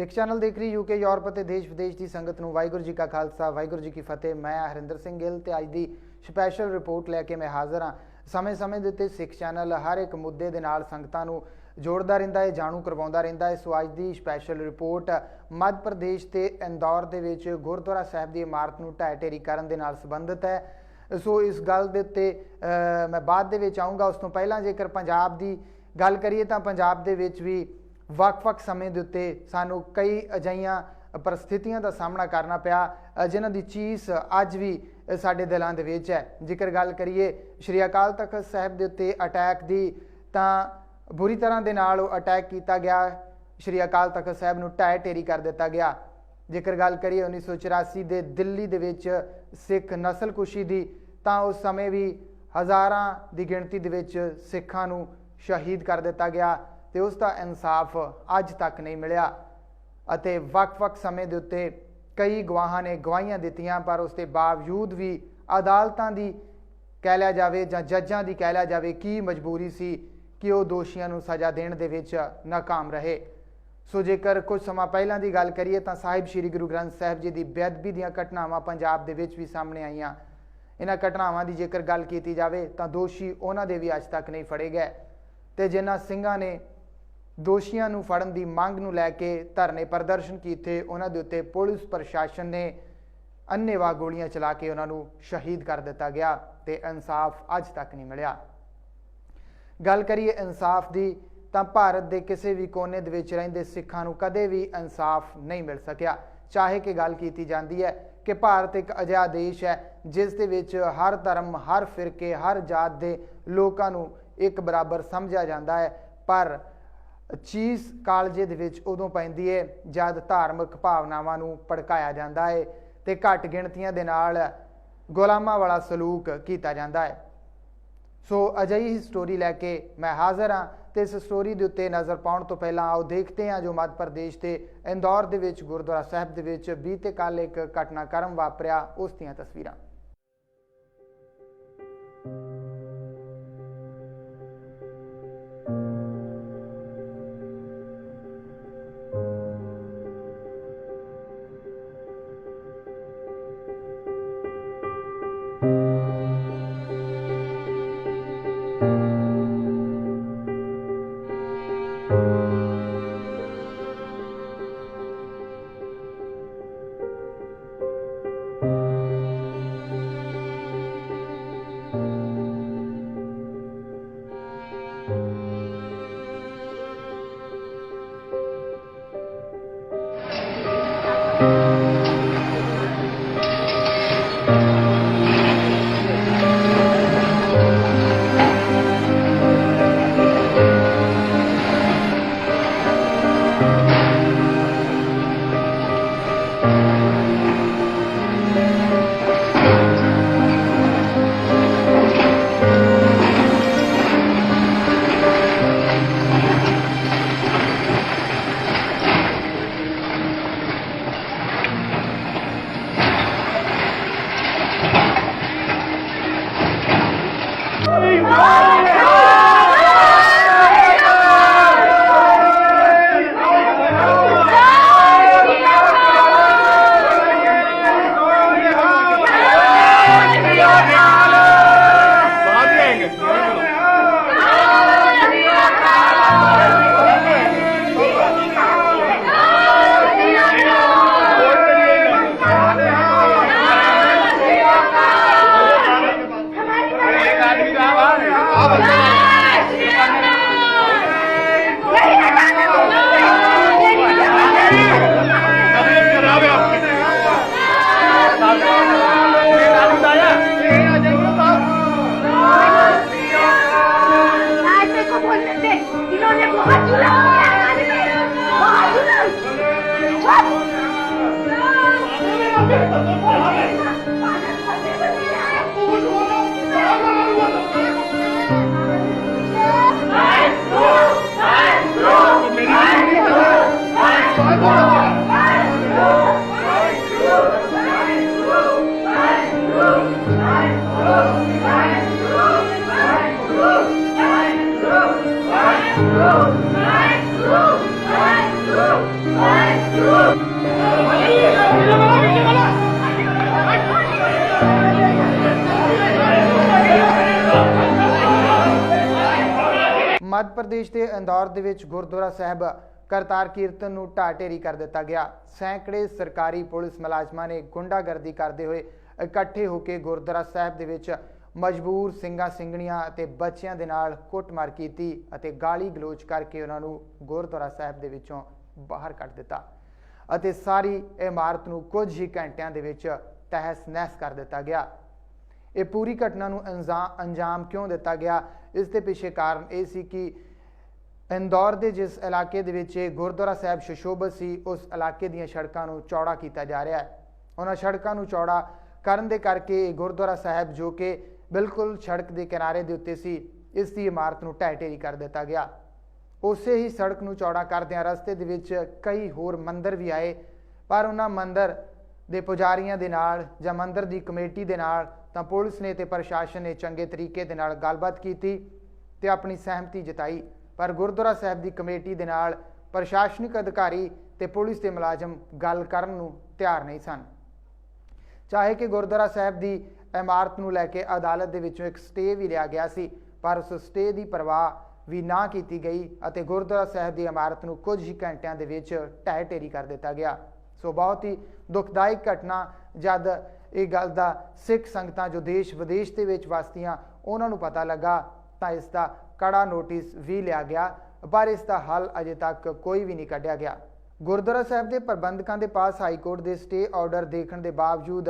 ਸਿੱਖ channel ਦੇਖ ਰਹੀ UK Europe ਅਤੇ ਦੇਸ਼ ਵਿਦੇਸ਼ ਦੀ ਸੰਗਤ ਨੂੰ ਵਾਹਿਗੁਰੂ ਜੀ ਕਾ ਖਾਲਸਾ, ਵਾਹਿਗੁਰੂ ਜੀ ਕੀ ਫਤਿਹ। ਮੈਂ ਹਰਿੰਦਰ ਸਿੰਘ ਗਿੱਲ ਤੇ ਅੱਜ ਦੀ ਸਪੈਸ਼ਲ ਰਿਪੋਰਟ ਲੈ ਕੇ ਮੈਂ ਹਾਜ਼ਰ ਹਾਂ। ਸਮੇਂ-ਸਮੇਂ ਦੇ ਉੱਤੇ ਸਿੱਖ ਚੈਨਲ ਹਰ ਇੱਕ ਮੁੱਦੇ ਦੇ ਨਾਲ ਸੰਗਤਾਂ ਨੂੰ ਜੋੜਦਾ ਰਹਿੰਦਾ ਹੈ, ਜਾਣੂ ਕਰਵਾਉਂਦਾ ਰਹਿੰਦਾ ਹੈ। ਸੋ ਅੱਜ ਦੀ ਸਪੈਸ਼ਲ ਰਿਪੋਰਟ ਮੱਧ ਪ੍ਰਦੇਸ਼ ਤੇ ਇੰਦੌਰ ਦੇ ਵਿੱਚ ਗੁਰਦੁਆਰਾ ਸਾਹਿਬ ਦੀ ਇਮਾਰਤ ਨੂੰ ਢਹਿ ਢੇਰੀ ਕਰਨ ਦੇ ਨਾਲ ਸੰਬੰਧਿਤ ਹੈ। ਸੋ ਇਸ ਗੱਲ ਦੇ ਉੱਤੇ ਮੈਂ ਬਾਅਦ ਦੇ ਵਿੱਚ ਆਉਂਗਾ ਉਸ ਤੋਂ ਪਹਿਲਾਂ ਜੇਕਰ ਪੰਜਾਬ ਦੀ ਗੱਲ ਕਰੀਏ ਤਾਂ ਪੰਜਾਬ ਦੇ ਵਿੱਚ ਵੀ ਵੱਖ-ਵੱਖ ਸਮੇਂ ਦੇ ਉੱਤੇ ਸਾਨੂੰ ਕਈ ਅਜਈਆਂ ਪਰਿਸਥਿਤੀਆਂ ਦਾ ਸਾਹਮਣਾ ਕਰਨਾ ਪਿਆ ਅ, ਜਿਨ੍ਹਾਂ ਦੀ ਚੀਜ਼ ਅੱਜ ਵੀ ਸਾਡੇ ਦਿਲਾਂ ਦੇ ਵਿੱਚ ਹੈ। ਜੇਕਰ ਗੱਲ ਕਰੀਏ ਸ਼੍ਰੀ ਅਕਾਲ ਤਖਤ ਸਾਹਿਬ ਦੇ ਉੱਤੇ ਅਟੈਕ ਦੀ ਤਾਂ ਬੁਰੀ ਤਰ੍ਹਾਂ ਦੇ ਨਾਲ ਉਹ ਅਟੈਕ ਕੀਤਾ ਗਿਆ। ਸ਼੍ਰੀ ਅਕਾਲ ਤਖਤ ਸਾਹਿਬ ਨੂੰ ਢਹਿ ਢੇਰੀ ਕਰ ਦਿੱਤਾ ਗਿਆ। ਜੇਕਰ ਗੱਲ ਕਰੀਏ 1984 ਦੇ ਦਿੱਲੀ ਦੇ ਵਿੱਚ ਸਿੱਖ ਨਸਲਕੁਸ਼ੀ ਦੀ ਤਾਂ ਉਸ ਸਮੇਂ ਵੀ ਹਜ਼ਾਰਾਂ ਦੀ ਗਿਣਤੀ ਦੇ ਵਿੱਚ ਸਿੱਖਾਂ ਨੂੰ ਸ਼ਹੀਦ ਕਰ ਦਿੱਤਾ ਗਿਆ। ਤੇ ਉਸ ਦਾ ਇਨਸਾਫ ਅੱਜ ਤੱਕ ਨਹੀਂ ਮਿਲਿਆ। ਅਤੇ ਵੱਖ-ਵੱਖ ਸਮੇਂ ਦੇ ਉੱਤੇ ਕਈ ਗਵਾਹਾਂ ਨੇ ਗਵਾਹੀਆਂ ਦਿੱਤੀਆਂ, ਪਰ ਉਸ ਦੇ ਬਾਵਜੂਦ ਵੀ ਅਦਾਲਤਾਂ ਦੀ ਕਹਿ ਲਿਆ ਜਾਵੇ ਜਾਂ ਜੱਜਾਂ ਦੀ ਕਹਿ ਲਿਆ ਜਾਵੇ ਕੀ ਮਜਬੂਰੀ ਸੀ ਕਿ ਉਹ ਦੋਸ਼ੀਆਂ ਨੂੰ ਸਜ਼ਾ ਦੇਣ ਦੇ ਵਿੱਚ ਨਾਕਾਮ ਰਹੇ। ਸੋ ਜੇਕਰ ਕੁਝ ਸਮਾਂ ਪਹਿਲਾਂ ਦੀ ਗੱਲ ਕਰੀਏ ਤਾਂ ਸਾਹਿਬ ਸ੍ਰੀ ਗੁਰੂ ਗ੍ਰੰਥ ਸਾਹਿਬ ਜੀ ਦੀ ਬੇਅਦਬੀ ਦੀਆਂ ਘਟਨਾਵਾਂ ਪੰਜਾਬ ਦੇ ਵਿੱਚ ਵੀ ਸਾਹਮਣੇ ਆਈਆਂ। ਇਹਨਾਂ ਘਟਨਾਵਾਂ ਦੀ ਜੇਕਰ ਗੱਲ ਕੀਤੀ ਜਾਵੇ ਤਾਂ ਦੋਸ਼ੀ ਉਹਨਾਂ ਦੇ ਵੀ ਅੱਜ ਤੱਕ ਨਹੀਂ ਫੜੇ ਗਏ। ਤੇ ਜਿਨ੍ਹਾਂ ਸਿੰਘਾਂ ਨੇ ਦੋਸ਼ੀਆਂ ਨੂੰ ਫੜਨ ਦੀ ਮੰਗ ਨੂੰ ਲੈ ਕੇ ਧਰਨੇ ਪ੍ਰਦਰਸ਼ਨ ਕੀਤੇ। ਉਹਨਾਂ ਦੇ ਉੱਤੇ ਪੁਲਿਸ ਪ੍ਰਸ਼ਾਸਨ ਨੇ ਅੰਨ੍ਹੇਵਾਹ ਗੋਲੀਆਂ ਚਲਾ ਕੇ ਉਹਨਾਂ ਨੂੰ ਸ਼ਹੀਦ ਕਰ ਦਿੱਤਾ ਗਿਆ ਤੇ ਇਨਸਾਫ ਅੱਜ ਤੱਕ ਨਹੀਂ ਮਿਲਿਆ। ਗੱਲ ਕਰੀਏ ਇਨਸਾਫ ਦੀ, ਤਾਂ ਭਾਰਤ ਦੇ ਕਿਸੇ ਵੀ ਕੋਨੇ ਦੇ ਵਿੱਚ ਰਹਿੰਦੇ ਸਿੱਖਾਂ ਨੂੰ ਕਦੇ ਵੀ ਇਨਸਾਫ ਨਹੀਂ ਮਿਲ ਸਕਿਆ। ਚਾਹੇ ਕਿ ਗੱਲ ਕੀਤੀ ਜਾਂਦੀ ਹੈ ਕਿ ਭਾਰਤ ਇੱਕ ਅਜਿਹਾ ਦੇਸ਼ ਹੈ, ਜਿਸ ਦੇ ਵਿੱਚ ਹਰ ਧਰਮ, ਹਰ ਫਿਰਕੇ, ਹਰ ਜਾਤ ਦੇ ਲੋਕਾਂ ਨੂੰ ਇੱਕ ਬਰਾਬਰ ਸਮਝਿਆ ਜਾਂਦਾ ਹੈ। ਪਰ ਚੀਸ ਕਾਲਜੇ ਦੇ ਵਿੱਚ ਉਦੋਂ ਪੈਂਦੀ ਹੈ ਜਦ ਧਾਰਮਿਕ ਭਾਵਨਾਵਾਂ ਨੂੰ ਭੜਕਾਇਆ ਜਾਂਦਾ ਹੈ ਤੇ ਘੱਟ ਗਿਣਤੀਆਂ ਦੇ ਨਾਲ ਗੁਲਾਮਾਂ ਵਾਲਾ ਸਲੂਕ ਕੀਤਾ ਜਾਂਦਾ ਹੈ ਸੋ ਅਜਿਹੀ ਹੀ ਸਟੋਰੀ ਲੈ ਕੇ ਮੈਂ ਹਾਜ਼ਰ ਹਾਂ ਤੇ ਇਸ ਸਟੋਰੀ ਦੇ ਉੱਤੇ ਨਜ਼ਰ ਪਾਉਣ ਤੋਂ ਪਹਿਲਾਂ ਆਓ ਦੇਖਦੇ ਹਾਂ ਜੋ ਮੱਧ ਪ੍ਰਦੇਸ਼ ਦੇ ਇੰਦੌਰ ਦੇ ਵਿੱਚ, ਗੁਰਦੁਆਰਾ ਸਾਹਿਬ ਦੇ ਵਿੱਚ ਬੀਤੇ ਕੱਲ ਇੱਕ ਘਟਨਾਕ੍ਰਮ ਵਾਪਰਿਆ, ਉਸ ਦੀਆਂ ਤਸਵੀਰਾਂ। palmas. ਮੱਧ ਪ੍ਰਦੇਸ਼ ਦੇ ਇੰਦੌਰ ਦੇ ਵਿੱਚ ਗੁਰਦੁਆਰਾ ਸਾਹਿਬ ਕਰਤਾਰ ਕੀਰਤਨ ਨੂੰ ਢਾਹ ਢੇਰੀ ਕਰ ਦਿੱਤਾ ਗਿਆ। ਸੈਂਕੜੇ ਸਰਕਾਰੀ ਪੁਲਿਸ ਮੁਲਾਜ਼ਮਾਂ ਨੇ ਗੁੰਡਾਗਰਦੀ ਕਰਦੇ ਹੋਏ ਇਕੱਠੇ ਹੋ ਕੇ ਗੁਰਦੁਆਰਾ ਸਾਹਿਬ ਦੇ ਵਿੱਚ ਮਜਬੂਰ ਸਿੰਘਾਂ, ਸਿੰਘਣੀਆਂ ਅਤੇ ਬੱਚਿਆਂ ਦੇ ਨਾਲ ਕੁੱਟਮਾਰ ਕੀਤੀ ਅਤੇ ਗਾਲੀ ਗਲੋਚ ਕਰਕੇ ਉਹਨਾਂ ਨੂੰ ਗੁਰਦੁਆਰਾ ਸਾਹਿਬ ਦੇ ਵਿੱਚੋਂ ਬਾਹਰ ਕੱਢ ਦਿੱਤਾ ਅਤੇ ਸਾਰੀ ਇਮਾਰਤ ਨੂੰ ਕੁਝ ਹੀ ਘੰਟਿਆਂ ਦੇ ਵਿੱਚ ਤਹਿਸ ਨਹਿਸ ਕਰ ਦਿੱਤਾ ਗਿਆ। ਇਹ ਪੂਰੀ ਘਟਨਾ ਨੂੰ ਅੰਜ਼ਾ- ਅੰਜਾਮ ਕਿਉਂ ਦਿੱਤਾ ਗਿਆ? ਇਸ ਦੇ ਪਿੱਛੇ ਕਾਰਨ ਇਹ ਸੀ ਕਿ ਇੰਦੌਰ ਦੇ ਜਿਸ ਇਲਾਕੇ ਦੇ ਵਿੱਚ ਇਹ ਗੁਰਦੁਆਰਾ ਸਾਹਿਬ ਸ਼ਸ਼ੋਭਤ ਸੀ, ਉਸ ਇਲਾਕੇ ਦੀਆਂ ਸੜਕਾਂ ਨੂੰ ਚੌੜਾ ਕੀਤਾ ਜਾ ਰਿਹਾ ਹੈ। ਉਹਨਾਂ ਸੜਕਾਂ ਨੂੰ ਚੌੜਾ ਕਰਨ ਦੇ ਕਰਕੇ ਇਹ ਗੁਰਦੁਆਰਾ ਸਾਹਿਬ ਜੋ ਕਿ ਬਿਲਕੁਲ ਸੜਕ ਦੇ ਕਿਨਾਰੇ ਦੇ ਉੱਤੇ ਸੀ, ਇਸ ਦੀ ਇਮਾਰਤ ਨੂੰ ਢਹਿ ਢੇਰੀ ਕਰ ਦਿੱਤਾ ਗਿਆ। ਉਸੇ ਹੀ ਸੜਕ ਨੂੰ ਚੌੜਾ ਕਰਦਿਆਂ ਰਸਤੇ ਦੇ ਵਿੱਚ ਕਈ ਹੋਰ ਮੰਦਰ ਵੀ ਆਏ, ਪਰ ਉਹਨਾਂ ਮੰਦਰ ਦੇ ਪੁਜਾਰੀਆਂ ਦੇ ਨਾਲ ਜਾਂ ਮੰਦਰ ਦੀ ਕਮੇਟੀ ਦੇ ਨਾਲ ਤਾਂ ਪੁਲਿਸ ਨੇ ਤੇ ਪ੍ਰਸ਼ਾਸਨ ਨੇ ਚੰਗੇ ਤਰੀਕੇ ਦੇ ਨਾਲ ਗੱਲਬਾਤ ਕੀਤੀ ਤੇ ਆਪਣੀ ਸਹਿਮਤੀ ਜਤਾਈ। ਪਰ ਗੁਰਦੁਆਰਾ ਸਾਹਿਬ ਦੀ ਕਮੇਟੀ ਦੇ ਨਾਲ ਪ੍ਰਸ਼ਾਸਨਿਕ ਅਧਿਕਾਰੀ ਤੇ ਪੁਲਿਸ ਦੇ ਮੁਲਾਜ਼ਮ ਗੱਲ ਕਰਨ ਨੂੰ ਤਿਆਰ ਨਹੀਂ ਸਨ। ਚਾਹੇ ਕਿ ਗੁਰਦੁਆਰਾ ਸਾਹਿਬ ਦੀ ਇਮਾਰਤ ਨੂੰ ਲੈ ਕੇ ਅਦਾਲਤ ਦੇ ਵਿੱਚੋਂ ਇੱਕ ਸਟੇ ਵੀ ਲਿਆ ਗਿਆ ਸੀ, ਪਰ ਉਸ ਸਟੇ ਦੀ ਪਰਵਾਹ ਵੀ ਨਾ ਕੀਤੀ ਗਈ ਅਤੇ ਗੁਰਦੁਆਰਾ ਸਾਹਿਬ ਦੀ ਇਮਾਰਤ ਨੂੰ ਕੁਝ ਹੀ ਘੰਟਿਆਂ ਦੇ ਵਿੱਚ ਢਹਿ ਢੇਰੀ ਕਰ ਦਿੱਤਾ ਗਿਆ। ਸੋ ਬਹੁਤ ਹੀ ਦੁਖਦਾਇਕ ਘਟਨਾ ਜਦ ਇਹ ਗੱਲ ਦਾ ਸਿੱਖ ਸੰਗਤਾਂ ਜੋ ਦੇਸ਼ ਵਿਦੇਸ਼ ਦੇ ਵਿੱਚ ਵਸਦੀਆਂ, ਉਹਨਾਂ ਨੂੰ ਪਤਾ ਲੱਗਾ ਤਾਂ ਇਸ ਦਾ ਕੜਾ ਨੋਟਿਸ ਵੀ ਲਿਆ ਗਿਆ, ਪਰ ਇਸ ਦਾ ਹੱਲ ਅਜੇ ਤੱਕ ਕੋਈ ਵੀ ਨਹੀਂ ਕੱਢਿਆ ਗਿਆ। ਗੁਰਦੁਆਰਾ ਸਾਹਿਬ ਦੇ ਪ੍ਰਬੰਧਕਾਂ ਦੇ ਪਾਸ ਹਾਈ ਕੋਰਟ ਦੇ ਸਟੇ ਆਰਡਰ ਦੇਖਣ ਦੇ ਬਾਵਜੂਦ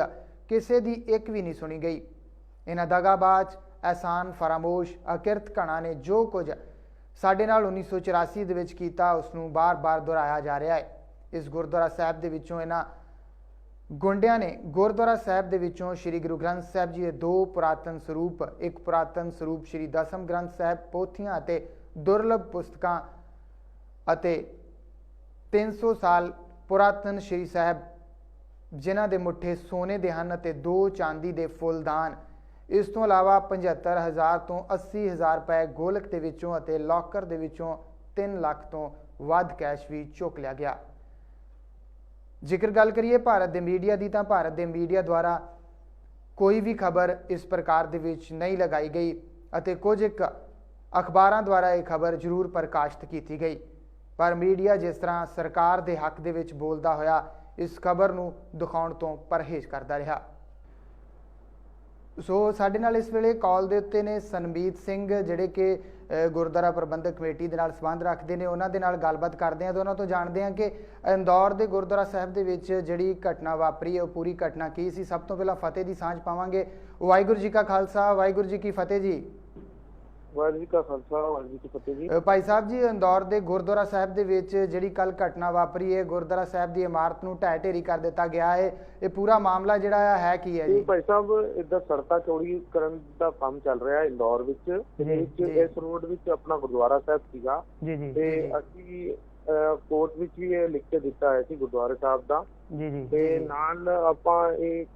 ਕਿਸੇ ਦੀ ਇੱਕ ਵੀ ਨਹੀਂ ਸੁਣੀ ਗਈ। ਇਹਨਾਂ ਦਗਾਬਾਜ਼ ਐਹਸਾਨ ਫਰਾਮੋਸ਼, ਅਕਿਰਤ ਕਣਾ ਨੇ ਜੋ ਕੁਝ ਸਾਡੇ ਨਾਲ 1984 ਦੇ ਵਿੱਚ ਕੀਤਾ ਉਸ ਨੂੰ ਬਾਰ-ਬਾਰ ਦੁਹਰਾਇਆ ਜਾ ਰਿਹਾ ਹੈ। ਇਸ ਗੁਰਦੁਆਰਾ ਸਾਹਿਬ ਦੇ ਵਿੱਚੋਂ ਇਹਨਾਂ ਗੁੰਡਿਆਂ ਨੇ ਗੁਰਦੁਆਰਾ ਸਾਹਿਬ ਦੇ ਵਿੱਚੋਂ ਸ੍ਰੀ ਗੁਰੂ ਗ੍ਰੰਥ ਸਾਹਿਬ ਜੀ ਦੇ ਦੋ ਪੁਰਾਤਨ ਸਰੂਪ, ਇੱਕ ਪੁਰਾਤਨ ਸਰੂਪ ਸ੍ਰੀ ਦਸਮ ਗ੍ਰੰਥ ਸਾਹਿਬ ਪੋਥੀਆਂ ਅਤੇ ਦੁਰਲਭ ਪੁਸਤਕਾਂ ਅਤੇ 300 ਸਾਲ ਪੁਰਾਤਨ ਸ੍ਰੀ ਸਾਹਿਬ, ਜਿਨ੍ਹਾਂ ਦੇ ਮੁੱਠੇ ਸੋਨੇ ਦੇ ਹਨ ਅਤੇ ਦੋ ਚਾਂਦੀ ਦੇ ਫੁੱਲਦਾਨ। ਇਸ ਤੋਂ ਇਲਾਵਾ 75000 ਤੋਂ 80000 ਰੁਪਏ ਗੋਲਕ ਦੇ ਵਿੱਚੋਂ ਅਤੇ ਲੋਕਰ ਦੇ ਵਿੱਚੋਂ 3 ਲੱਖ ਤੋਂ ਵੱਧ ਕੈਸ਼ ਵੀ ਚੁੱਕ ਲਿਆ ਗਿਆ। ਜੇਕਰ ਗੱਲ ਕਰੀਏ ਭਾਰਤ ਦੇ ਮੀਡੀਆ ਦੀ, ਤਾਂ ਭਾਰਤ ਦੇ ਮੀਡੀਆ ਦੁਆਰਾ ਕੋਈ ਵੀ ਖਬਰ ਇਸ ਪ੍ਰਕਾਰ ਦੇ ਵਿੱਚ ਨਹੀਂ ਲਗਾਈ ਗਈ ਅਤੇ ਕੁਝ ਇੱਕ ਅਖਬਾਰਾਂ ਦੁਆਰਾ ਇਹ ਖਬਰ ਜ਼ਰੂਰ ਪ੍ਰਕਾਸ਼ਿਤ ਕੀਤੀ ਗਈ। ਪਰ ਮੀਡੀਆ ਜਿਸ ਤਰ੍ਹਾਂ ਸਰਕਾਰ ਦੇ ਹੱਕ ਦੇ ਵਿੱਚ ਬੋਲਦਾ ਹੋਇਆ, ਇਸ ਖਬਰ ਨੂੰ ਦਿਖਾਉਣ ਤੋਂ ਪਰਹੇਜ਼ ਕਰਦਾ ਰਿਹਾ। ਸੋ ਸਾਡੇ ਨਾਲ ਇਸ ਵੇਲੇ ਕਾਲ ਦੇ ਉੱਤੇ ਨੇ ਸੰਬੀਤ ਸਿੰਘ, ਜਿਹੜੇ ਕਿ ਗੁਰਦੁਆਰਾ ਪ੍ਰਬੰਧਕ ਕਮੇਟੀ ਦੇ ਨਾਲ ਸੰਬੰਧ ਰੱਖਦੇ ਨੇ, ਉਹਨਾਂ ਦੇ ਨਾਲ ਗੱਲਬਾਤ ਕਰਦੇ ਹਾਂ ਤੇ ਉਹਨਾਂ ਤੋਂ ਜਾਣਦੇ ਹਾਂ ਕਿ ਇੰਦੌਰ ਦੇ ਗੁਰਦੁਆਰਾ ਸਾਹਿਬ ਦੇ ਵਿੱਚ ਜਿਹੜੀ ਘਟਨਾ ਵਾਪਰੀ ਹੈ, ਉਹ ਪੂਰੀ ਘਟਨਾ ਕੀ ਸੀ? ਸਭ ਤੋਂ ਪਹਿਲਾਂ ਫਤਿਹ ਦੀ ਸਾਂਝ ਪਾਵਾਂਗੇ। ਵਾਹਿਗੁਰੂ ਜੀ ਕਾ ਖਾਲਸਾ, ਵਾਹਿਗੁਰੂ ਜੀ ਕੀ ਫਤਿਹ ਜੀ। ਵਾਹਿਗੁਰੂ ਜੀ ਕਾ ਖਾਲਸਾ ਵਾਹਿਗੁਰੂ ਜੀ ਕੀ ਫਤਿਹ ਜੀ। ਅ, ਭਾਈ ਸਾਹਿਬ ਜੀ ਇੰਦੌਰ ਦੇ ਗੁਰਦੁਆਰਾ ਸਾਹਿਬ ਦੇ ਵਿੱਚ ਜਿਹੜੀ ਕੱਲ ਘਟਨਾ ਵਾਪਰੀ ਹੈ ਗੁਰਦੁਆਰਾ ਸਾਹਿਬ ਦੀ ਇਮਾਰਤ ਨੂੰ ਢਹਿ ਢੇਰੀ ਕਰ ਦਿੱਤਾ ਗਿਆ ਹੈ। ਇਹ ਪੂਰਾ ਮਾਮਲਾ ਜਿਹੜਾ ਹੈ ਕੀ ਹੈ ਜੀ? ਭਾਈ ਸਾਹਿਬ ਇੱਧਰ ਸੜਕਾਂ ਚੌੜੀ ਕਰਨ ਦਾ ਕੰਮ ਚੱਲ ਰਿਹਾ ਹੈ ਇੰਦੌਰ ਵਿੱਚ। ਇਸ ਰੋਡ ਵਿੱਚ ਆਪਣਾ ਗੁਰਦੁਆਰਾ ਸਾਹਿਬ ਸੀਗਾ। ਜੀ ਜੀ। ਤੇ ਅਸੀਂ ਕੋਰਟ ਵਿੱਚ ਵੀ ਇਹ ਲਿਖ ਕੇ ਦਿੱਤਾ ਹੈ ਸੀ ਗੁਰਦੁਆਰਾ ਸਾਹਿਬ ਦਾ। ਜੀ ਜੀ। ਤੇ ਨਾਲ ਆਪਾਂ ਇਹ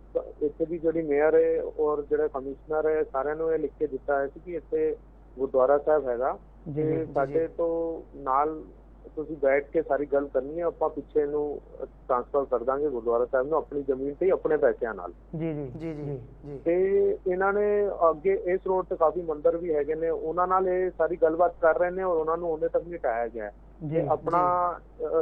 ਇੱਥੇ ਦੀ ਜਿਹੜੀ ਮੇਅਰ ਹੈ ਔਰ ਜਿਹੜਾ ਕਮਿਸ਼ਨਰ ਹੈ ਸਾਰਿਆਂ ਨੂੰ ਇਹ ਲਿਖ ਕੇ ਦਿੱਤਾ ਹੈ ਸੀ ਕਿ ਇੱਥੇ ਗੁਰਦੁਆਰਾ ਸਾਹਿਬ ਹੈਗਾ। ਤੇ ਸਾਡੇ ਤੋਂ ਨਾਲ ਤੁਸੀਂ ਬੈਠ ਕੇ ਸਾਰੀ ਗੱਲ ਕਰਨੀ ਹੈ ਆਪਾਂ ਪਿੱਛੇ ਨੂੰ ਟ੍ਰਾਂਸਫਰ ਕਰ ਦਾਂਗੇ ਗੁਰਦੁਆਰਾ ਸਾਹਿਬ ਨੂੰ ਆਪਣੀ ਜ਼ਮੀਨ ਤੇ ਹੀ ਆਪਣੇ ਪੈਸਿਆਂ ਨਾਲ। ਜੀ ਜੀ। ਜੀ ਜੀ ਜੀ। ਤੇ ਇਹਨਾਂ ਨੇ ਅੱਗੇ ਇਸ ਰੋਡ ਤੇ ਕਾਫੀ ਮੰਦਿਰ ਵੀ ਹੈਗੇ ਨੇ ਉਹਨਾਂ ਨਾਲ ਇਹ ਸਾਰੀ ਗੱਲਬਾਤ ਕਰ ਰਹੇ ਨੇ ਔਰ ਉਹਨਾਂ ਨੂੰ ਉਹਨੇ ਤੱਕ ਨਹੀਂ ਟਾਇਆ ਗਿਆ। ਤੇ ਆਪਣਾ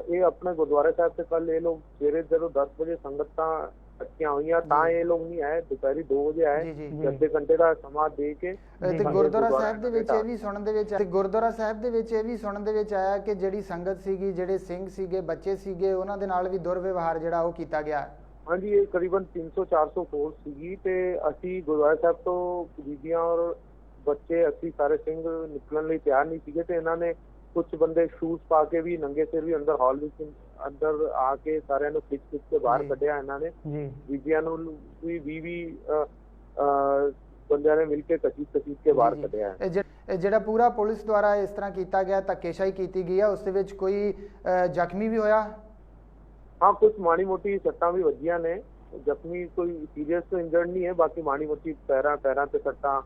ਇਹ ਆਪਣੇ ਗੁਰਦੁਆਰਾ ਸਾਹਿਬ ਤੇ ਕੱਲ ਇਹ ਲੋਕ ਸਵੇਰੇ ਜਦੋਂ 10 ਵਜੇ ਸੰਗਤਾਂ ਇਕੱਠੀਆਂ ਹੋਈਆਂ ਤਾਂ ਇਹ ਲੋਕ ਨਹੀਂ ਆਏ ਦੁਪਹਿਰੀ 2 ਵਜੇ ਆਏ ਅੱਧੇ ਘੰਟੇ ਦਾ ਸਮਾਂ ਦੇ ਕੇ ਤੇ ਗੁਰਦੁਆਰਾ ਸਾਹਿਬ ਦੇ ਵਿੱਚ ਇਹ ਵੀ ਸੁਣਨ ਦੇ ਵਿੱਚ ਤੇ ਗੁਰਦੁਆਰਾ ਸਾਹਿਬ ਦੇ ਵਿੱਚ ਇਹ ਵੀ ਸੁਣਨ ਦੇ ਵਿੱਚ ਆਇਆ ਕਿ ਜਿਹੜੀ ਸੰਗਤ ਸੀਗੀ ਜਿਹੜੇ ਸਿੰਘ ਸੀਗੇ ਬੱਚੇ ਸੀਗੇ ਉਹਨਾਂ ਦੇ ਨਾਲ ਵੀ ਦੁਰਵਿਵਹਾਰ ਜਿਹੜਾ ਉਹ ਕੀਤਾ ਗਿਆ। ਹਾਂਜੀ ਇਹ ਕਰੀਬਨ 300 400 ਫੋਰਸ ਸੀਗੀ ਤੇ ਅਸੀਂ ਗੁਰਦੁਆਰਾ ਸਾਹਿਬ ਤੋਂ ਬੀਬੀਆਂ ਔਰ ਬੱਚੇ ਅਸੀਂ ਸਾਰੇ ਸਿੰਘ ਨਿਕਲਣ ਲਈ ਤਿਆਰ ਨਹੀਂ ਸੀਗੇ ਤੇ ਇਹਨਾਂ ਨੇ ਕੁਝ ਬੰਦੇ ਸ਼ੂਜ਼ ਪਾ ਕੇ ਵੀ ਨੰਗੇ ਸਿਰ ਵੀ ਅੰਦਰ ਹਾਲ ਵਿੱਚ ਅੰਦਰ ਆ ਕੇ ਸਾਰਿਆਂ ਨੂੰ ਖਿੱਚ ਖਿੱਚ ਕੇ ਬਾਹਰ। ਕੱਢਿਆ ਇਹਨਾਂ ਨੇ। ਜੀ। ਬੀਬੀਆਂ ਨੂੰ ਵੀ 20 20 ਬੰਦਿਆਂ ਨੇ ਮਿਲ ਕੇ ਕਚੀਤ ਕਚੀਤ ਕੇ ਬਾਹਰ ਕੱਢਿਆ। ਇਹ ਜਿਹੜਾ ਪੂਰਾ ਪੁਲਿਸ ਦੁਆਰਾ ਇਸ ਤਰ੍ਹਾਂ ਕੀਤਾ ਗਿਆ ਧੱਕੇਸ਼ਾਹੀ ਕੀਤੀ ਗਈ ਆ ਉਸ ਦੇ ਵਿੱਚ ਕੋਈ ਜ਼ਖਮੀ ਵੀ ਹੋਇਆ? ਹਾਂ ਕੁਝ ਮਾੜੀ ਮੋਟੀ ਸੱਟਾਂ ਵੀ ਵੱਜੀਆਂ ਨੇ। ਜ਼ਖਮੀ ਕੋਈ ਸੀਰੀਅਸ ਤਾਂ ਇੰਜਰਡ ਨਹੀਂ ਹੈ ਬਾਕੀ ਮਾੜੀ ਮੋਟੀ ਪੈਰਾਂ ਪੈਰਾਂ ਤੇ ਸੱਟਾਂ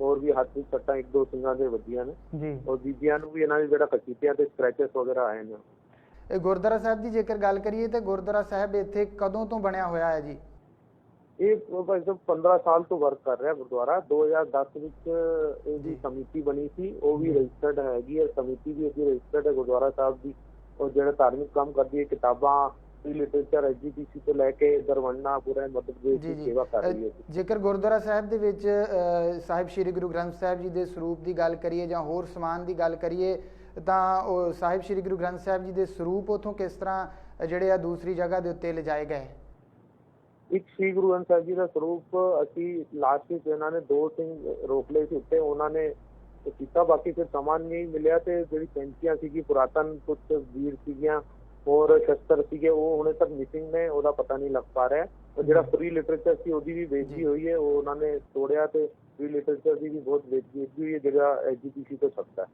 ਹੋਰ ਵੀ ਹੱਥ ਵਿੱਚ ਸੱਟਾਂ ਇੱਕ ਦੋ ਸਿੰਘਾਂ ਦੇ ਵੱਜੀਆਂ ਨੇ। ਜੀ। ਔਰ ਬੀਬੀਆਂ ਨੂੰ ਵੀ ਇਹਨਾਂ ਦੇ ਜਿਹੜਾ ਕਚੀਤਿਆਂ ਤੇ ਸਕ੍ਰੈਚਸ ਵਗੈਰਾ ਆਏ ਨੇ। ਇਹ ਗੁਰਦੁਆਰਾ ਸਾਹਿਬ ਦੀ ਜੇਕਰ ਗੱਲ ਕਰੀਏ ਤੇ ਗੁਰਦੁਆਰਾ ਸਾਹਿਬ ਇੱਥੇ ਕਦੋਂ ਤੋਂ ਬਣਿਆ ਹੋਇਆ ਹੈ ਜੀ? ਇਹ ਭਾਈ ਸਾਹਿਬ 15 ਸਾਲ ਤੋਂ ਵਰਕ ਕਰ ਰਿਹਾ ਗੁਰਦੁਆਰਾ। 2010 ਵਿੱਚ ਇਹਦੀ ਸਮਿਤੀ ਬਣੀ ਸੀ। ਉਹ ਵੀ ਰਜਿਸਟਰਡ ਹੈਗੀ ਹੈ। ਸਮਿਤੀ ਵੀ ਇਹਦੀ ਰਜਿਸਟਰਡ ਹੈ ਗੁਰਦੁਆਰਾ ਸਾਹਿਬ ਦੀ। ਉਹ ਜਿਹੜਾ ਧਾਰਮਿਕ ਕੰਮ ਕਰਦੀ ਹੈ ਕਿਤਾਬਾਂ ਲਿਟਰੇਚਰ ਐਜੀਪੀਸੀ ਤੋਂ ਲੈ ਕੇ ਦਰਵੰਨਾ ਪੂਰੇ ਜੀ ਦੀ ਸੇਵਾ ਕਰ ਰਹੀ ਹੈ ਜੇਕਰ ਗੁਰਦੁਆਰਾ ਸਾਹਿਬ ਦੇ ਵਿੱਚ ਸਾਹਿਬ ਸ੍ਰੀ ਗੁਰੂ ਗ੍ਰੰਥ ਸਾਹਿਬ ਜੀ ਦੇ ਸਰੂਪ ਦੀ ਗੱਲ ਕਰੀਏ ਜਾਂ ਹੋਰ ਸਮਾਨ ਦੀ ਗੱਲ ਕਰੀਏ ਤਾਂ ਉਹ ਸਾਹਿਬ ਸ੍ਰੀ ਗੁਰੂ ਗ੍ਰੰਥ ਸਾਹਿਬ ਜੀ ਦੇ ਸਰੂਪ ਉਥੋਂ ਕਿਸ ਤਰ੍ਹਾਂ ਜਿਹੜੇ ਆ ਦੂਸਰੀ ਜਗ੍ਹਾ ਦੇ ਉੱਤੇ ਲਿਜਾਏ ਗਏ? ਇੱਕ ਸ੍ਰੀ ਗੁਰੂ ਗ੍ਰੰਥ ਸਾਹਿਬ ਜੀ ਦਾ ਸਰੂਪ ਅਸੀਂ ਲਾਸਟ ਵਿੱਚ ਇਹਨਾਂ ਨੇ ਦੋ ਸਿੰਘ ਰੋਕ ਲਏ ਸੀ ਉੱਤੇ ਉਹਨਾਂ ਨੇ ਕੀਤਾ ਬਾਕੀ ਫਿਰ ਸਮਾਨ ਨਹੀਂ ਮਿਲਿਆ ਤੇ ਜਿਹੜੀ ਪੈਂਚੀਆਂ ਸੀਗੀ ਪੁਰਾਤਨ ਕੁਝ ਵੀਰ ਸੀਗੀਆਂ ਹੋਰ ਸ਼ਸਤਰ ਸੀਗੇ ਉਹ ਹੁਣੇ ਤੱਕ ਮਿਸਿੰਗ ਨੇ ਉਹਦਾ ਪਤਾ ਨਹੀਂ ਲੱਗ ਪਾ ਰਿਹਾ। ਉਹ ਜਿਹੜਾ ਫ੍ਰੀ ਲਿਟਰੇਚਰ ਸੀ ਉਹਦੀ ਵੀ ਬੇਇੱਜ਼ਤੀ ਹੋਈ ਹੈ ਉਹ ਉਹਨਾਂ ਨੇ ਤੋੜਿਆ ਤੇ ਫ੍ਰੀ ਲਿਟਰੇਚਰ ਦੀ ਵੀ ਬਹੁਤ ਬੇਇੱਜ਼ਤੀ ਹੋਈ ਹੈ ਜਿਹੜਾ ਐਜੀਪੀਸੀ ਤੋਂ ਸਕਦਾ ਹੈ।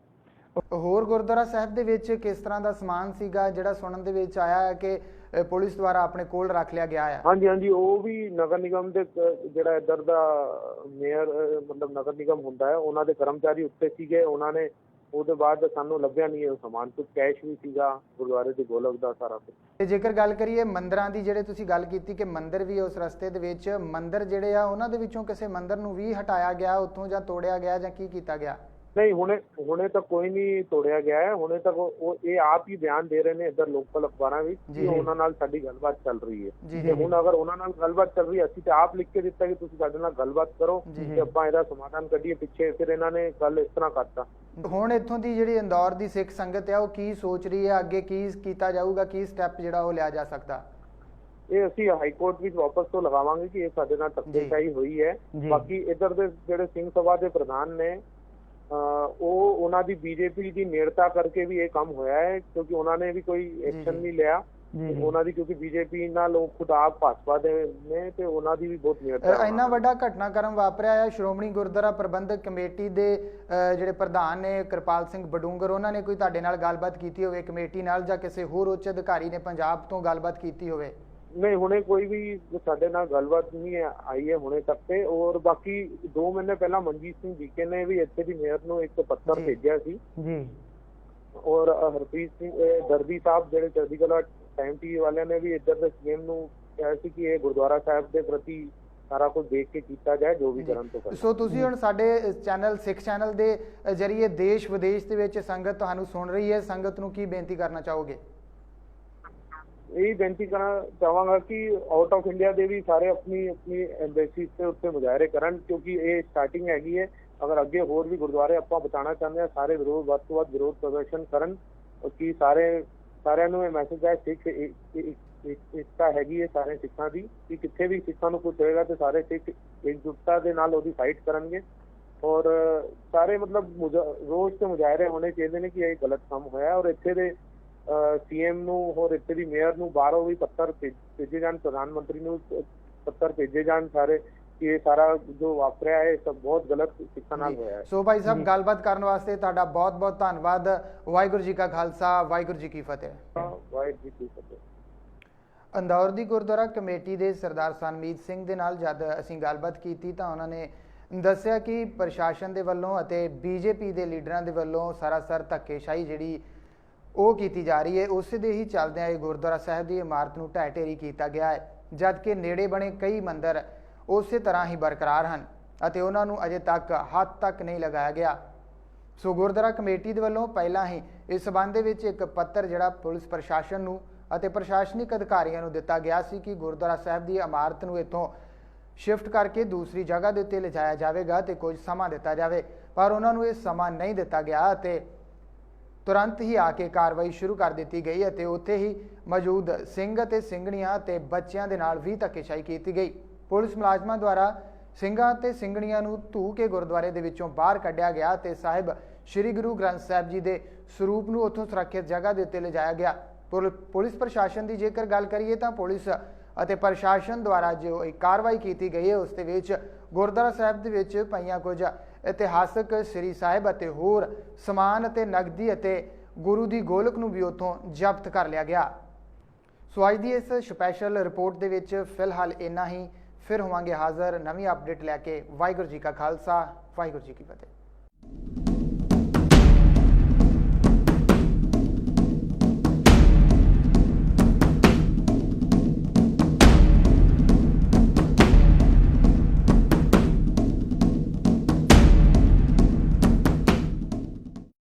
ਹੋਰ ਗੁਰਦੁਆਰਾ ਸਾਹਿਬ ਦੇ ਵਿੱਚ ਕਿਸ ਤਰ੍ਹਾਂ ਦਾ ਸਮਾਨ ਸੀਗਾ? ਜਿਹੜਾ ਸੁਣਨ ਦੇ ਵਿੱਚ ਆਇਆ ਹੈ ਕਿ ਪੁਲਿਸ ਦੁਆਰਾ ਆਪਣੇ ਕੋਲ ਰੱਖ ਲਿਆ ਗਿਆ ਹੈ ਹਾਂਜੀ ਹਾਂਜੀ ਉਹ ਵੀ ਨਗਰ ਨਿਗਮ ਦੇ ਜਿਹੜਾ ਇੱਧਰ ਦਾ ਮੇਅਰ ਮਤਲਬ ਨਗਰ ਨਿਗਮ ਹੁੰਦਾ ਹੈ ਉਹਨਾਂ ਦੇ ਕਰਮਚਾਰੀ ਉੱਤੇ ਸੀਗੇ। ਉਹਨਾਂ ਨੇ ਉਹਦੇ ਬਾਅਦ ਸਾਨੂੰ ਲੱਭਿਆ ਨਹੀਂ ਉਹ ਸਮਾਨ ਕੁਝ ਕੈਸ਼ ਵੀ ਸੀਗਾ ਗੁਰਦੁਆਰੇ ਦੇ ਗੋਲਕ ਦਾ ਸਾਰਾ ਕੁਝ ਤੇ ਜੇਕਰ ਗੱਲ ਕਰੀਏ ਮੰਦਰਾਂ ਦੀ ਜਿਹੜੇ ਤੁਸੀਂ ਗੱਲ ਕੀਤੀ ਕਿ ਮੰਦਿਰ ਵੀ ਉਸ ਰਸਤੇ ਦੇ ਵਿੱਚ ਮੰਦਿਰ ਜਿਹੜੇ ਆ ਉਹਨਾਂ ਦੇ ਵਿੱਚੋਂ ਕਿਸੇ ਮੰਦਿਰ ਨੂੰ ਵੀ ਹਟਾਇਆ ਗਿਆ ਉੱਥੋਂ ਜਾਂ ਤੋੜਿਆ ਗਿਆ ਜਾਂ ਕੀ ਕੀਤਾ ਗਿਆ? ਨਹੀਂ ਹੁਣੇ ਹੁਣੇ ਤੱਕ ਕੋਈ ਨਹੀਂ ਤੋੜਿਆ ਗਿਆ ਹੈ। ਹੁਣੇ ਤੱਕ ਉਹ ਇਹ ਆਪ ਹੀ ਬਿਆਨ ਦੇ ਰਹੇ ਨੇ ਇੱਧਰ ਲੋਕਲ ਅਖਬਾਰਾਂ ਵਿੱਚ ਕਿ। ਉਹਨਾਂ ਨਾਲ ਸਾਡੀ ਗੱਲਬਾਤ ਚੱਲ ਰਹੀ ਹੈ। ਤੇ ਹੁਣ ਅਗਰ ਉਹਨਾਂ ਨਾਲ ਗੱਲਬਾਤ ਚੱਲ ਰਹੀ ਹੈ ਅਸੀਂ ਤਾਂ ਆਪ ਲਿਖ ਕੇ ਦਿੱਤਾ ਕਿ ਤੁਸੀਂ ਸਾਡੇ ਨਾਲ ਗੱਲਬਾਤ ਕਰੋ। ਤੇ ਆਪਾਂ ਇਹਦਾ ਸਮਾਧਾਨ ਕੱਢੀਏ ਪਿੱਛੇ ਫਿਰ ਇਹਨਾਂ ਨੇ ਗੱਲ ਇਸ ਤਰ੍ਹਾਂ ਕਰਤਾ। ਹੁਣ ਇੱਥੋਂ ਦੀ ਜਿਹੜੀ ਇੰਦੌਰ ਦੀ ਸਿੱਖ ਸੰਗਤ ਹੈ ਉਹ ਕੀ ਸੋਚ ਰਹੀ ਹੈ ਅੱਗੇ ਕੀ ਕੀਤਾ ਜਾਊਗਾ ਕੀ ਸਟੈਪ ਜਿਹੜਾ ਉਹ ਲਿਆ ਜਾ ਸਕਦਾ? ਇਹ ਅਸੀਂ ਹਾਈ ਕੋਰਟ ਵਿੱਚ ਵਾਪਸ ਤੋਂ ਲਗਾਵਾਂਗੇ ਕਿ ਇਹ ਸਾਡੇ ਨਾਲ ਧੱਕੇਸ਼ਾਹੀ ਹੋਈ ਹੈ। ਬਾਕੀ ਇੱਧਰ ਦੇ ਜਿਹੜੇ ਸਿੰਘ ਸਭਾ ਦੇ ਪ੍ਰਧਾਨ ਨੇ ਉਹ ਉਹਨਾਂ ਦੀ ਬੀਜੇਪੀ ਦੀ ਨੇੜਤਾ ਕਰਕੇ ਵੀ ਇਹ ਕੰਮ ਹੋਇਆ ਹੈ ਕਿਉਂਕਿ ਉਹਨਾਂ ਨੇ ਵੀ ਕੋਈ ਐਕਸ਼ਨ। ਨਹੀਂ ਲਿਆ। ਉਹਨਾਂ ਦੀ ਕਿਉਂਕਿ ਬੀਜੇਪੀ ਨਾਲ ਉਹ ਖੁਦ ਆਪ ਭਾਜਪਾ ਦੇ ਨੇ ਤੇ ਉਹਨਾਂ ਦੀ ਵੀ ਬਹੁਤ ਨੇੜਤਾ ਅ, ਇੰਨਾ ਵੱਡਾ ਘਟਨਾਕ੍ਰਮ ਵਾਪਰਿਆ ਹੈ ਸ਼੍ਰੋਮਣੀ ਗੁਰਦੁਆਰਾ ਪ੍ਰਬੰਧਕ ਕਮੇਟੀ ਦੇ ਜਿਹੜੇ ਪ੍ਰਧਾਨ ਨੇ ਕਿਰਪਾਲ ਸਿੰਘ ਬਡੂੰਗਰ ਉਹਨਾਂ ਨੇ ਕੋਈ ਤੁਹਾਡੇ ਨਾਲ ਗੱਲਬਾਤ ਕੀਤੀ ਹੋਵੇ ਕਮੇਟੀ ਨਾਲ ਜਾਂ ਕਿਸੇ ਹੋਰ ਉੱਚ ਅਧਿਕਾਰੀ ਨੇ ਪੰਜਾਬ ਤੋਂ ਗੱਲਬਾਤ ਕੀਤੀ ਹੋਵੇ ਨਹੀਂ ਹੁਣੇ ਕੋਈ ਵੀ ਸਾਡੇ ਨਾਲ ਗੱਲਬਾਤ ਨਹੀਂ ਆਈ ਹੈ ਹੁਣੇ ਤੱਕ ਤੇ। ਔਰ ਬਾਕੀ 2 ਮਹੀਨੇ ਪਹਿਲਾਂ ਮਨਜੀਤ ਸਿੰਘ ਜੀਕੇ ਨੇ ਵੀ ਇੱਥੇ ਦੀ ਮੇਅਰ ਨੂੰ ਇੱਕ ਪੱਤਰ। ਭੇਜਿਆ ਸੀ। ਜੀ। ਔਰ ਹਰਪ੍ਰੀਤ ਸਿੰਘ ਦਰਦੀ ਸਾਹਿਬ ਜਿਹੜੇ ਚੜ੍ਹਦੀ ਕਲਾ ਟਾਈਮ ਟੀਵੀ ਵਾਲਿਆਂ ਨੇ ਵੀ ਇੱਧਰ ਦੇ ਸੀਐਮ ਨੂੰ ਕਿਹਾ ਸੀ ਕਿ ਇਹ ਗੁਰਦੁਆਰਾ ਸਾਹਿਬ ਦੇ ਪ੍ਰਤੀ ਸਾਰਾ ਕੁਝ ਦੇਖ ਕੇ ਕੀਤਾ ਜਾਏ ਜੋ ਵੀ ਕਰਨ ਤੋਂ ਕਰੇ ਸੋ ਤੁਸੀਂ ਹੁਣ ਸਾਡੇ ਚੈਨਲ ਸਿੱਖ ਚੈਨਲ ਦੇ ਜ਼ਰੀਏ ਦੇਸ਼ ਵਿਦੇਸ਼ ਦੇ ਵਿੱਚ ਸੰਗਤ ਤੁਹਾਨੂੰ ਸੁਣ ਰਹੀ ਹੈ। ਸੰਗਤ ਨੂੰ ਕੀ ਬੇਨਤੀ ਕਰਨਾ ਚਾਹੋਗੇ? ਇਹ ਬੇਨਤੀ ਕਰਨਾ ਚਾਹਾਂਗਾ ਕਿ ਆਊਟ ਆਫ ਇੰਡੀਆ ਦੇ ਵੀ ਸਾਰੇ ਆਪਣੀ ਆਪਣੀ ਐਮਬੈਸੀਜ਼ ਤੇ ਉੱਤੇ ਮੁਜ਼ਾਹਰੇ ਕਰਨ, ਕਿਉਂਕਿ ਇਹ ਸਟਾਰਟਿੰਗ ਹੈਗੀ ਹੈ। ਅਗਰ ਅੱਗੇ ਹੋਰ ਵੀ ਗੁਰਦੁਆਰੇ ਆਪਾਂ ਬਚਾਉਣਾ ਚਾਹੁੰਦੇ ਹਾਂ, ਸਾਰੇ ਵਿਰੋਧ ਵੱਧ ਤੋਂ ਵੱਧ ਵਿਰੋਧ ਪ੍ਰਦਰਸ਼ਨ ਕਰਨ, ਕਿ ਸਾਰੇ, ਸਾਰਿਆਂ ਨੂੰ ਇਹ ਮੈਸੇਜ ਹੈ, ਸਿੱਖ ਇੱਕ- ਹੈਗੀ ਹੈ ਸਾਰੇ ਸਿੱਖਾਂ ਦੀ, ਕਿ ਕਿੱਥੇ ਵੀ ਸਿੱਖਾਂ ਨੂੰ ਕੁਝ ਹੋਏਗਾ ਤੇ ਸਾਰੇ ਸਿੱਖ ਇਕਜੁੱਟਤਾ ਦੇ ਨਾਲ ਉਹਦੀ ਫਾਈਟ ਕਰਨਗੇ। ਔਰ ਸਾਰੇ ਮਤਲਬ ਰੋਜ਼ ਤੇ ਮੁਜ਼ਾਹਰੇ ਹੋਣੇ ਚਾਹੀਦੇ ਨੇ ਕਿ ਇਹ ਗਲਤ ਕੰਮ ਹੋਇਆ ਔਰ ਇੱਥੇ ਦੇ ਸੀਐਮ ਨੂੰ ਹੋਰ ਇੱਥੇ ਦੀ ਮੇਅਰ ਨੂੰ ਬਾਹਰੋਂ ਵੀ ਪੱਤਰ ਭੇਜ- ਜਾਣ ਪ੍ਰਧਾਨ ਮੰਤਰੀ ਨੂੰ ਪੱਤਰ ਭੇਜੇ ਜਾਣ ਸਾਰੇ ਕਿ ਇਹ ਸਾਰਾ ਜੋ ਵਾਪਰਿਆ ਹੈ ਸਭ ਬਹੁਤ ਗਲਤ ਸਿੱਖਾਂ ਨਾਲ ਹੋਇਆ ਹੈ। ਸੋ ਭਾਈ ਸਾਹਿਬ ਗੱਲਬਾਤ ਕਰਨ ਵਾਸਤੇ ਤੁਹਾਡਾ ਬਹੁਤ ਬਹੁਤ ਧੰਨਵਾਦ। ਵਾਹਿਗੁਰੂ ਜੀ ਕਾ ਖਾਲਸਾ ਵਾਹਿਗੁਰੂ ਜੀ ਕੀ ਫਤਿਹ। ਵਾਹਿਗੁਰੂ ਜੀ ਕੀ ਫਤਿਹ। ਅੰਦੌਰ ਦੀ ਗੁਰਦੁਆਰਾ ਕਮੇਟੀ ਦੇ ਸਰਦਾਰ ਸਨਮੀਤ ਸਿੰਘ ਦੇ ਨਾਲ ਜਦ ਅਸੀਂ ਗੱਲਬਾਤ ਕੀਤੀ ਤਾਂ ਉਹਨਾਂ ਨੇ ਦੱਸਿਆ ਕਿ ਪ੍ਰਸ਼ਾਸਨ ਦੇ ਵੱਲੋਂ ਅਤੇ ਬੀਜੇਪੀ ਦੇ ਲੀਡਰਾਂ ਦੇ ਵੱਲੋਂ ਸਰਾਸਰ ਧੱਕੇਸ਼ਾਹੀ ਜਿਹੜੀ ਉਹ ਕੀਤੀ ਜਾ ਰਹੀ ਹੈ। ਉਸ ਦੇ ਹੀ ਚੱਲਦਿਆਂ ਇਹ ਗੁਰਦੁਆਰਾ ਸਾਹਿਬ ਦੀ ਇਮਾਰਤ ਨੂੰ ਢਹਿ ਢੇਰੀ ਕੀਤਾ ਗਿਆ ਹੈ ਜਦਕਿ ਨੇੜੇ ਬਣੇ ਕਈ ਮੰਦਰ ਉਸੇ ਤਰ੍ਹਾਂ ਹੀ ਬਰਕਰਾਰ ਹਨ ਅਤੇ ਉਹਨਾਂ ਨੂੰ ਅਜੇ ਤੱਕ ਹੱਥ ਤੱਕ ਨਹੀਂ ਲਗਾਇਆ ਗਿਆ। ਸੋ ਗੁਰਦੁਆਰਾ ਕਮੇਟੀ ਦੇ ਵੱਲੋਂ ਪਹਿਲਾਂ ਹੀ ਇਸ ਸਬੰਧ ਦੇ ਵਿੱਚ ਇੱਕ ਪੱਤਰ ਜਿਹੜਾ ਪੁਲਿਸ ਪ੍ਰਸ਼ਾਸਨ ਨੂੰ ਅਤੇ ਪ੍ਰਸ਼ਾਸਨਿਕ ਅਧਿਕਾਰੀਆਂ ਨੂੰ ਦਿੱਤਾ ਗਿਆ ਸੀ ਕਿ ਗੁਰਦੁਆਰਾ ਸਾਹਿਬ ਦੀ ਇਮਾਰਤ ਨੂੰ ਇੱਥੋਂ ਸ਼ਿਫਟ ਕਰਕੇ ਦੂਸਰੀ ਜਗ੍ਹਾ ਦੇ ਉੱਤੇ ਲਿਜਾਇਆ ਜਾਵੇਗਾ ਤੇ ਕੁਝ ਸਮਾਂ ਦਿੱਤਾ ਜਾਵੇ, ਪਰ ਉਹਨਾਂ ਨੂੰ ਇਹ ਸਮਾਂ ਨਹੀਂ ਦਿੱਤਾ ਗਿਆ ਅਤੇ ਤੁਰੰਤ ਹੀ ਆ ਕੇ ਕਾਰਵਾਈ ਸ਼ੁਰੂ ਕਰ ਦਿੱਤੀ ਗਈ ਅਤੇ ਉੱਥੇ ਹੀ ਮੌਜੂਦ ਸਿੰਘ ਅਤੇ ਸਿੰਘਣੀਆਂ ਤੇ ਬੱਚਿਆਂ ਦੇ ਨਾਲ ਵੀ ਧੱਕੇਸ਼ਾਹੀ ਕੀਤੀ ਗਈ। ਪੁਲਿਸ ਮੁਲਾਜ਼ਮਾਂ ਦੁਆਰਾ ਸਿੰਘਾਂ ਤੇ ਸਿੰਘਣੀਆਂ ਨੂੰ ਧੂ ਕੇ ਗੁਰਦੁਆਰੇ ਦੇ ਵਿੱਚੋਂ ਬਾਹਰ ਕੱਢਿਆ ਗਿਆ ਤੇ ਸਾਹਿਬ ਸ੍ਰੀ ਗੁਰੂ ਗ੍ਰੰਥ ਸਾਹਿਬ ਜੀ ਦੇ ਸਰੂਪ ਨੂੰ ਉੱਥੋਂ ਸੁਰੱਖਿਅਤ ਜਗ੍ਹਾ ਦੇ ਉੱਤੇ ਲਿਜਾਇਆ ਗਿਆ। ਪੁਲ- ਪੁਲਿਸ ਪ੍ਰਸ਼ਾਸਨ ਦੀ ਜੇਕਰ ਗੱਲ ਕਰੀਏ ਤਾਂ ਪੁਲਿਸ ਅਤੇ ਪ੍ਰਸ਼ਾਸਨ ਦੁਆਰਾ ਜੋ ਇਹ ਕਾਰਵਾਈ ਕੀਤੀ ਗਈ ਹੈ, ਉਸ ਦੇ ਵਿੱਚ ਗੁਰਦੁਆਰਾ ਸਾਹਿਬ ਦੇ ਵਿੱਚ ਪਈਆਂ ਕੁਝ ਇਤਿਹਾਸਕ ਸ੍ਰੀ ਸਾਹਿਬ ਅਤੇ ਹੋਰ ਸਮਾਨ ਅਤੇ ਨਗਦੀ ਅਤੇ ਗੁਰੂ ਦੀ ਗੋਲਕ ਨੂੰ ਵੀ ਉੱਥੋਂ ਜ਼ਬਤ ਕਰ ਲਿਆ ਗਿਆ। ਸੋ ਅੱਜ ਦੀ ਇਸ ਸਪੈਸ਼ਲ ਰਿਪੋਰਟ ਦੇ ਵਿੱਚ ਫਿਲਹਾਲ ਇੰਨਾ ਹੀ। ਫਿਰ ਹੋਵਾਂਗੇ ਹਾਜ਼ਰ ਨਵੀਂ ਅਪਡੇਟ ਲੈ ਕੇ। ਵਾਹਿਗੁਰੂ ਜੀ ਕਾ ਖਾਲਸਾ, ਵਾਹਿਗੁਰੂ ਜੀ ਕੀ ਫਤਿਹ।